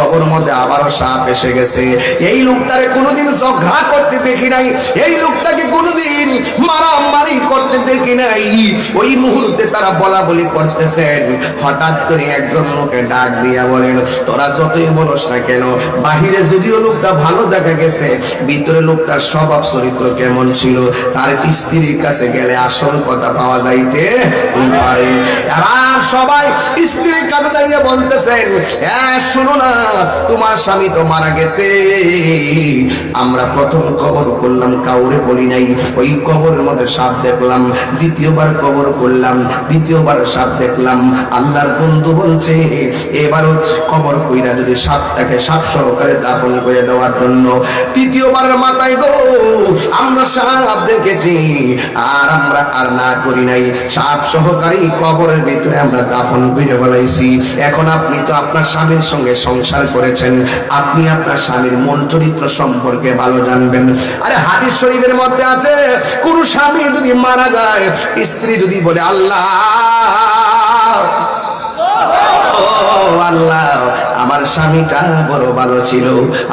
কবর মধ্যে আবারও সাপ এসে গেছে। এই লোকটারে কোনোদিন ঝগড়া করতে দেখি নাই। এই লোকটাকে কোনোদিন মারামারি করতে দেখি নাই। ওই মুহূর্তে তারা বলা বলি করতেছেন। হঠাৎ করে একজন লোকে ডাক দিয়া বলেন, তোরা যতই বলস না কেন, বাহিরে যদিও লোকটা ভালো দেখা গেছে, ভিতরে লোকটার স্বভাব চরিত্র কেমন ছিল? তার স্ত্রীর কাছে গেলে আসল কথা পাওয়া যাইতে পারে। এবার সবাই স্ত্রীর কাছে যাইয়ে বলতেছেন হ্যাঁ শোনো না তোমার স্বামী তো মারা গেছে। আমরা প্রথম কবর করলাম, কাউরে বলি নাই। ওই কবরের মধ্যে সাপ দেখলাম, দ্বিতীয়বার কবর করলাম, দ্বিতীয়বার সাপ দেখলাম। আল্লাহর বন্ধু বলছে এবারও কবর কইরা যদি সাপ থাকে সাপ সহকারে দাফন করে দেওয়ার জন্য, তৃতীয়বারের মাথায় গো আমরা সাপ দেখেছি, আর আমরা আর না করি নাই। সাপ সহকারী কবরের ভিতরে আমরা দাফন করে বলাইছি এখন আপনি তো আপনার স্বামীর সঙ্গে সংসার করেছেন। আপনি আপনার স্বামীর মূল চরিত্র সম্পর্কে ভালো জানবেন। আরে হাদিস শরীফের মধ্যে আছে, কোন স্বামী যদি মারা যায়, স্ত্রী যদি বলে, আল্লাহ আল্লাহ আমার স্বামীটা বড় ভালো ছিল।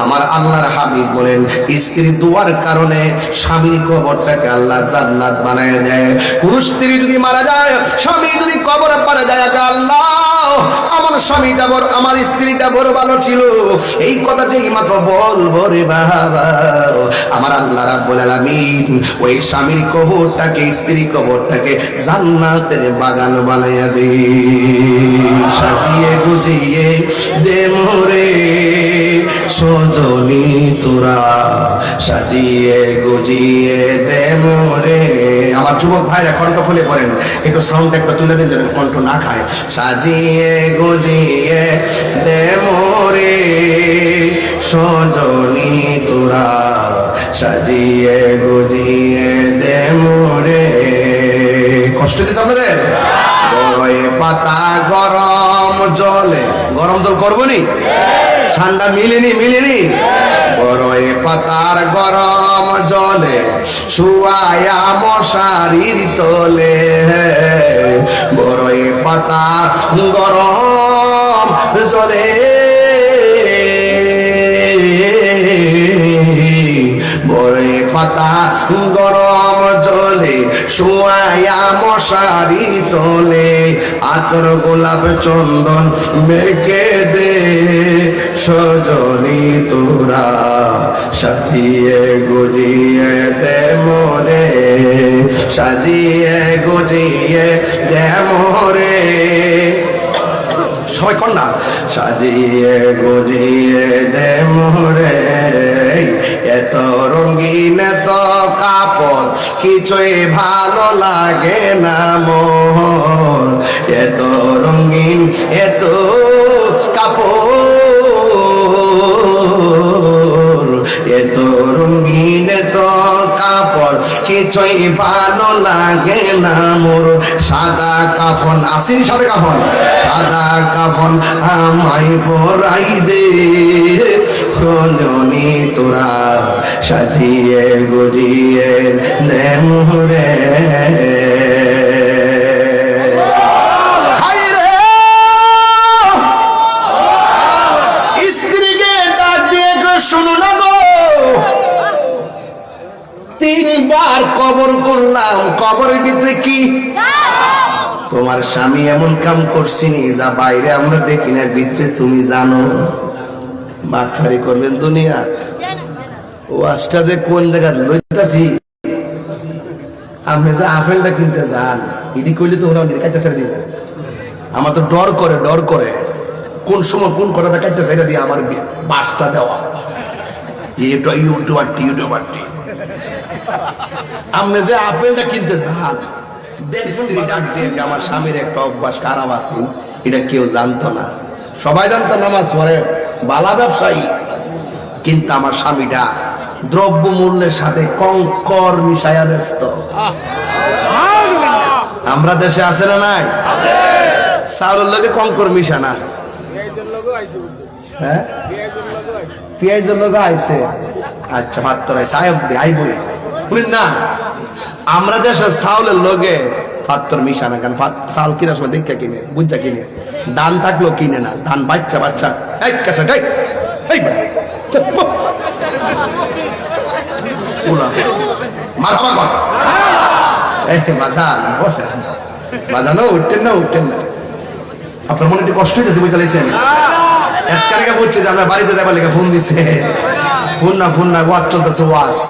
আমার আল্লাহর হাবিব বলেন, স্ত্রী দুয়ার কারণে স্বামীর কবরটাকে আল্লাহ জান্নাত বানায় দেয়। কোন স্ত্রী যদি মারা যায়, স্বামী যদি কবর পারে যায় আল্লাহ, আমার স্বামীটা বড়, আমার স্ত্রীটা বড় ভালো ছিল। এই কথা যে মাত্র বলব রে বাবা। আমার আল্লাহ ওই স্বামীর কবরটাকে, স্ত্রী কবরটাকে জান্নাতের বাগান বানাইয়া দে সাজিয়ে গুজিয়ে দে মোরে, সজনি তোরা সাজিয়ে গুজিয়ে দে মোরে। আমার যুবক ভাইরা কণ্ঠ খুলে পড়েন একটু সাউন্ড একটা তুলে দিন যেন কণ্ঠ না খায়। সাজিয়ে গুজিয়ে দে মোরে পাতা গরম জলে। গরম জল করব নি? ঠান্ডা মিলেনি মিলেনি? বড়ই পাতার গরম জলে শুয়ায়া মশারির তোলে। পাতা গরম জলে পাতা গরম শুয়ায়া মশারি তোলে, আতর গোলাপ চন্দন মেকে দে। সজনি তোরা সাজিয়ে গুজিয়ে দে মোরে, সাজিয়ে গুজিয়ে দে মোরে। সবাই কর না সাজিয়ে গজিয়ে দে মোরে এত রঙিন এত কাপড়, কিছুই ভালো লাগে না মোর। এত রঙিন এত কাপড়, এত রঙিন এত কিছুই ভালো লাগে না মোর। সাদা কাফন, আসিনি সাদা কাফন? সাদা কাফন আমায় পরাই দে। হলনি তোরা সাজিয়ে গুজিয়ে দে মোরে। তিনবার কবর করলাম। কবরের ভিতরে কি? তোমার স্বামী এমন কাম করছিনি যা বাইরে আমরা দেখি না, ভিতরে তুমি জানো। বাটফারি করবেন দুনিয়াত। ও আজটা যে কোন জায়গা লইতাছি? আপনি যে আপেলটা কিনতে যান, ইডি করলে তো হলো কাটটা ছেড়ে দিব আমার তো ডর করে ডর করে। কোন সময় কোন কথাটা কাটটা ছেড়ে দিয়ে আমার বাসটা দেওয়া। এটা ইউটিউবারটি ইউটিউবারটি আপনি যে আপেলটা কিনতে যান স্ত্রী ডাক দিয়ে আমার স্বামীর একটা অভ্যাস খারাপ আছে এটা কেউ জানতো না। সবাই জানতো নামাজ পড়ে বালা ব্যবসায়ী কিন্তু আমার স্বামীটা দ্রব্য মূল্যের সাথে কঙ্কর মিশায়া ব্যস্ত। আমরা দেশে আছে না নাই? চাউলের লোকে কঙ্কর মিশা না। হ্যাঁ? পেঁয়াজের লোক আইছে। আচ্ছা আইবই শুনেন না। আমরা দেশের চাউলের চাল কিনার সময় দেখা কিনে, বুঝা কিনে। থাকলেও কিনে না। ধান বাচ্চা বাচ্চা। না আপনার মনে একটু কষ্ট হইতেছে বুঝতে পারছেন এক কারিকা বলছে যে আমরা বাড়িতে যাবার লেগে ফোন দিছে। ফোন না ফোন না ওয়াজ চলতেছে ওয়াজ।